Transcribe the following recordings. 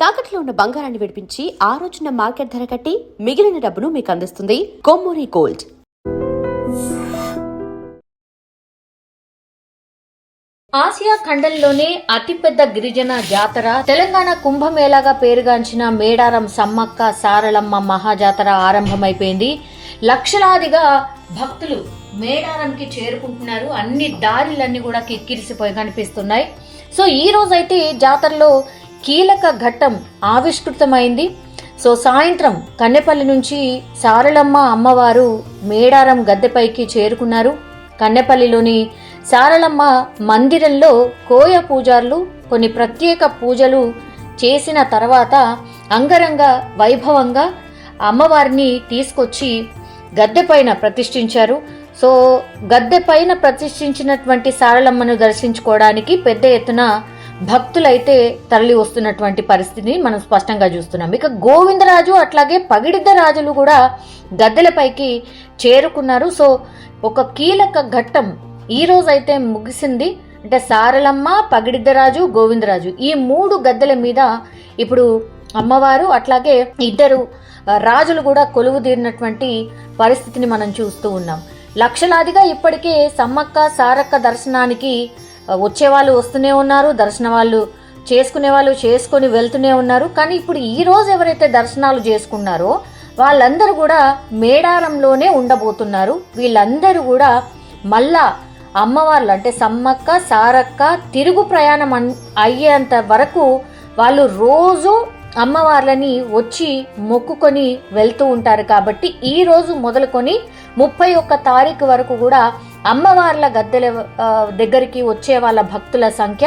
తాకట్లో ఉన్న బంగారాన్ని విడిపించి ఆ రోజున మార్కెట్ ధర కట్టి మిగిలిన డబ్బును మీకు అందిస్తుంది కొమ్మూరి గోల్డ్. ఆసియా ఖండంలోనే అతిపెద్ద గిరిజన జాతర తెలంగాణ కుంభమేళాగా పేరుగాంచిన మేడారం సమ్మక్క సారలమ్మ మహాజాతర ఆరంభమైపోయింది. లక్షలాదిగా భక్తులు మేడారంకి చేరుకుంటున్నారు. అన్ని దారిలన్నీ కూడా కిక్కిరిసిపోయి కనిపిస్తున్నాయి. సో ఈ రోజైతే జాతరలో కీలక ఘట్టం ఆవిష్కృతమైంది. సో సాయంత్రం కన్నెపల్లి నుంచి సారలమ్మ అమ్మవారు మేడారం గద్దెపైకి చేరుకున్నారు. కన్నెపల్లిలోని సారలమ్మ మందిరంలో కోయ పూజారులు కొన్ని ప్రత్యేక పూజలు చేసిన తర్వాత అంగరంగ వైభవంగా అమ్మవారిని తీసుకొచ్చి గద్దెపైన ప్రతిష్ఠించారు. సో గద్దెపైన ప్రతిష్ఠించినటువంటి సారలమ్మను దర్శించుకోవడానికి పెద్ద ఎత్తున భక్తులైతే తరలి వస్తున్నటువంటి పరిస్థితిని మనం స్పష్టంగా చూస్తున్నాం. ఇక గోవిందరాజు అట్లాగే పగిడిద్ద రాజులు కూడా గద్దెలపైకి చేరుకున్నారు. సో ఒక కీలక ఘట్టం ఈ రోజు అయితే ముగిసింది. అంటే సారలమ్మ పగిడిద్దరాజు గోవిందరాజు ఈ మూడు గద్దెల మీద ఇప్పుడు అమ్మవారు అట్లాగే ఇద్దరు రాజులు కూడా కొలువు తీరినటువంటి పరిస్థితిని మనం చూస్తూ ఉన్నాం. లక్షలాదిగా ఇప్పటికే సమ్మక్క సారక్క దర్శనానికి వచ్చేవాళ్ళు వస్తూనే ఉన్నారు దర్శన వాళ్ళు చేసుకునే వాళ్ళు చేసుకొని వెళ్తూనే ఉన్నారు. కానీ ఇప్పుడు ఈ రోజు ఎవరైతే దర్శనాలు చేసుకున్నారో వాళ్ళందరూ కూడా మేడారంలోనే ఉండబోతున్నారు. వీళ్ళందరూ కూడా మళ్ళా అమ్మవార్లు అంటే సమ్మక్క సారక్క తిరుగు ప్రయాణం అన్- అయ్యేంత వరకు వాళ్ళు రోజు అమ్మవార్లని వచ్చి మొక్కుకొని వెళ్తూ ఉంటారు కాబట్టి ఈ రోజు మొదలుకొని ముప్పై ఒక్క తారీఖు వరకు కూడా అమ్మవార్ల గద్దెల దగ్గరికి వచ్చే వాళ్ళ భక్తుల సంఖ్య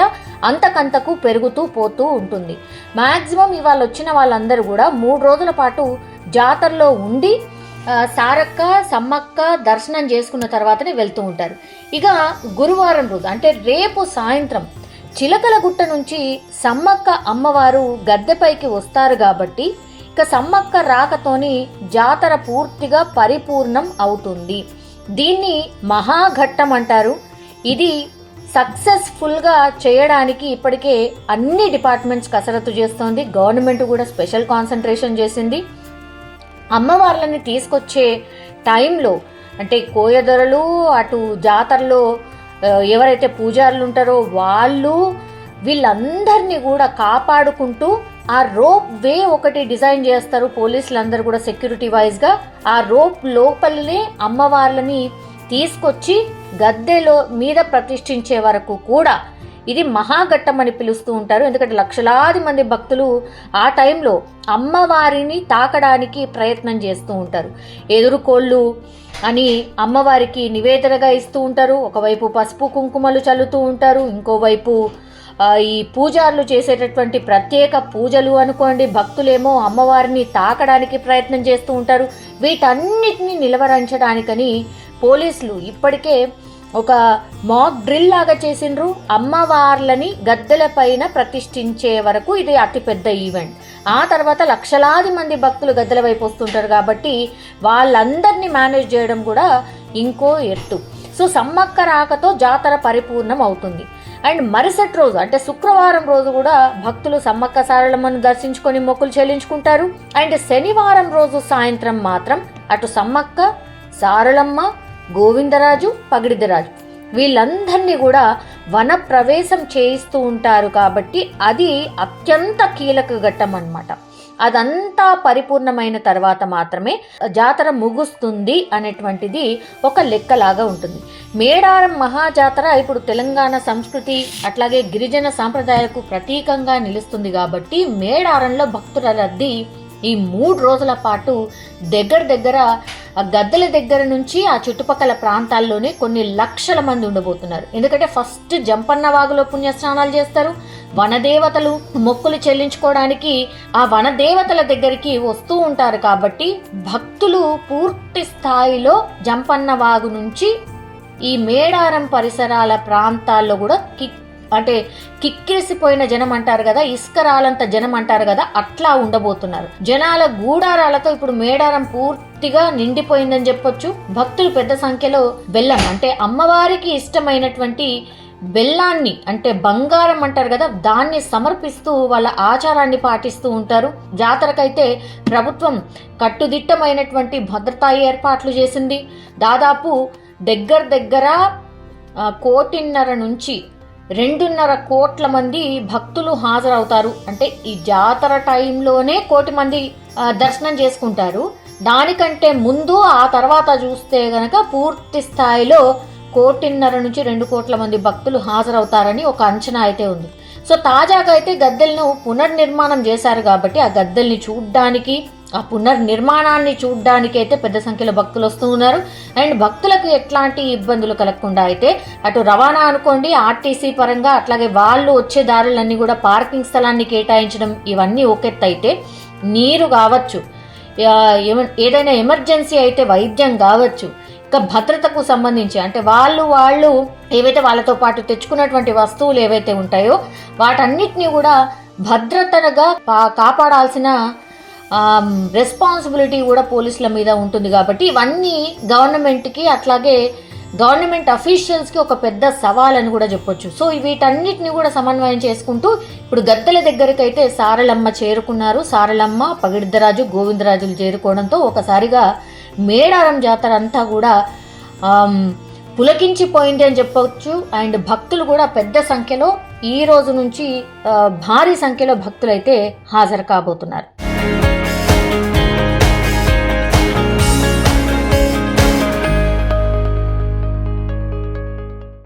అంతకంతకు పెరుగుతూ పోతూ ఉంటుంది. మ్యాక్సిమం ఇవాళ వచ్చిన వాళ్ళందరూ కూడా మూడు రోజుల పాటు జాతరలో ఉండి సారక్క సమ్మక్క దర్శనం చేసుకున్న తర్వాతనే వెళ్తూ ఉంటారు. ఇక గురువారం రోజు అంటే రేపు సాయంత్రం చిలకలగుట్ట నుంచి సమ్మక్క అమ్మవారు గద్దెపైకి వస్తారు కాబట్టి ఇక సమ్మక్క రాకతోని జాతర పూర్తిగా పరిపూర్ణం అవుతుంది. దీన్ని మహాఘట్టం అంటారు. ఇది సక్సెస్ఫుల్గా చేయడానికి ఇప్పటికే అన్ని డిపార్ట్మెంట్స్ కసరత్తు చేస్తోంది. గవర్నమెంట్ కూడా స్పెషల్ కాన్సన్ట్రేషన్ చేసింది. అమ్మవార్లని తీసుకొచ్చే టైంలో అంటే కోయదొరలు అటు జాతరలో ఎవరైతే పూజారులు ఉంటారో వాళ్ళు వీళ్ళందరినీ కూడా కాపాడుకుంటూ ఆ రోప్ వే ఒకటి డిజైన్ చేస్తారు. పోలీసులందరూ కూడా సెక్యూరిటీ వైజ్గా ఆ రోప్ లోపలనే అమ్మవార్లని తీసుకొచ్చి గద్దెలో మీద ప్రతిష్ఠించే వరకు కూడా ఇది మహాఘట్టం అని పిలుస్తూ ఉంటారు. ఎందుకంటే లక్షలాది మంది భక్తులు ఆ టైంలో అమ్మవారిని తాకడానికి ప్రయత్నం చేస్తూ ఉంటారు. ఎదురుకోళ్ళు అని అమ్మవారికి నివేదనగా ఇస్తూ ఉంటారు. ఒకవైపు పసుపు కుంకుమలు చల్లుతూ ఉంటారు. ఇంకోవైపు ఈ పూజారులు చేసేటటువంటి ప్రత్యేక పూజలు అనుకోండి భక్తులేమో అమ్మవారిని తాకడానికి ప్రయత్నం చేస్తూ ఉంటారు. వీటన్నిటిని నిలవరించడానికని పోలీసులు ఇప్పటికే ఒక మాక్ డ్రిల్ లాగా చేసిండ్రు. అమ్మవార్లని గద్దెల పైన ప్రతిష్ఠించే వరకు ఇది అతిపెద్ద ఈవెంట్ ఆ తర్వాత లక్షలాది మంది భక్తులు గద్దెల వైపు వస్తుంటారు కాబట్టి వాళ్ళందరినీ మేనేజ్ చేయడం కూడా ఇంకో ఎత్తు. సో సమ్మక్క రాకతో జాతర పరిపూర్ణం అవుతుంది. అండ్ మరుసటి రోజు అంటే శుక్రవారం రోజు కూడా భక్తులు సమ్మక్క సారలమ్మను దర్శించుకొని మొక్కులు చెల్లించుకుంటారు. అండ్ శనివారం రోజు సాయంత్రం మాత్రం అటు సమ్మక్క సారలమ్మ గోవిందరాజు పగిడిదరాజు. వీళ్ళందరినీ కూడా వన ప్రవేశం చేయిస్తూ ఉంటారు కాబట్టి అది అత్యంత కీలక ఘట్టం అనమాట అదంతా పరిపూర్ణమైన తర్వాత మాత్రమే జాతర ముగుస్తుంది అనేటువంటిది ఒక లెక్కలాగా ఉంటుంది. మేడారం మహాజాతర ఇప్పుడు తెలంగాణ సంస్కృతి అట్లాగే గిరిజన సాంప్రదాయాలకు ప్రతీకంగా నిలుస్తుంది కాబట్టి మేడారంలో భక్తుల రద్దీ ఈ మూడు రోజుల పాటు దగ్గర దగ్గర ఆ గద్దెల దగ్గర నుంచి ఆ చుట్టుపక్కల ప్రాంతాల్లోనే కొన్ని లక్షల మంది ఉండబోతున్నారు. ఎందుకంటే ఫస్ట్ జంపన్న వాగులో పుణ్యస్నానాలు చేస్తారు. వనదేవతలు మొక్కులు చెల్లించుకోవడానికి ఆ వనదేవతల దగ్గరికి వస్తూ ఉంటారు కాబట్టి భక్తులు పూర్తి స్థాయిలో జంపన్న వాగు నుంచి ఈ మేడారం పరిసరాల ప్రాంతాల్లో కూడా కిక్ అంటే కిక్కిరిసిపోయిన జనం అంటారు కదా ఇసుక రాలంత జనం అంటారు కదా అట్లా ఉండబోతున్నారు. జనాల గూడారాలతో ఇప్పుడు మేడారం పూర్తిగా నిండిపోయిందని చెప్పొచ్చు. భక్తులు పెద్ద సంఖ్యలో బెల్లం అంటే అమ్మవారికి ఇష్టమైనటువంటి బెల్లాన్ని అంటే బంగారం అంటారు కదా దాన్ని సమర్పిస్తూ వాళ్ళ ఆచారాన్ని పాటిస్తూ ఉంటారు. జాతరకైతే ప్రభుత్వం కట్టుదిట్టమైనటువంటి భద్రతా ఏర్పాట్లు చేసింది. దాదాపు దగ్గర దగ్గర కోటిన్నర నుంచి రెండున్నర కోట్ల మంది భక్తులు హాజరవుతారు. అంటే ఈ జాతర టైంలోనే కోటి మంది దర్శనం చేసుకుంటారు. దానికంటే ముందు ఆ తర్వాత చూస్తే గనక పూర్తి స్థాయిలో కోటిన్నర నుంచి రెండు కోట్ల మంది భక్తులు హాజరవుతారని ఒక అంచనా అయితే ఉంది. సో తాజాగా అయితే గద్దెలను పునర్నిర్మాణం చేశారు కాబట్టి ఆ గద్దెల్ని చూడ్డానికి ఆ పునర్నిర్మాణాన్ని చూడడానికైతే పెద్ద సంఖ్యలో భక్తులు వస్తూ ఉన్నారు. అండ్ భక్తులకు ఎట్లాంటి ఇబ్బందులు కలగకుండా అయితే అటు రవాణా అనుకోండి ఆర్టీసీ పరంగా అట్లాగే వాళ్ళు వచ్చే దారులన్నీ కూడా పార్కింగ్ స్థలాన్ని కేటాయించడం ఇవన్నీ ఒకెత్తైతే నీరు కావచ్చు. ఏమ- ఏదైనా ఎమర్జెన్సీ అయితే వైద్యం కావచ్చు. ఇంకా భద్రతకు సంబంధించి అంటే వాళ్ళు వాళ్ళు ఏవైతే వాళ్ళతో పాటు తెచ్చుకున్నటువంటి వస్తువులు ఏవైతే ఉంటాయో వాటన్నిటిని కూడా భద్రతగా పా- కాపాడాల్సిన రెస్పాన్సిబిలిటీ కూడా పోలీసుల మీద ఉంటుంది కాబట్టి ఇవన్నీ గవర్నమెంట్కి అట్లాగే గవర్నమెంట్ అఫీషియల్స్కి ఒక పెద్ద సవాల్ అని కూడా చెప్పొచ్చు. సో వీటన్నిటిని కూడా సమన్వయం చేసుకుంటూ ఇప్పుడు గద్దెల దగ్గరికి అయితే సారలమ్మ చేరుకున్నారు. సారలమ్మ పగిడిద్దరాజు గోవిందరాజులు చేరుకోవడంతో ఒకసారిగా మేడారం జాతర అంతా కూడా పులకించిపోయింది అని చెప్పవచ్చు అండ్ భక్తులు కూడా పెద్ద సంఖ్యలో ఈ రోజు నుంచి భారీ సంఖ్యలో భక్తులైతే హాజరు కాబోతున్నారు.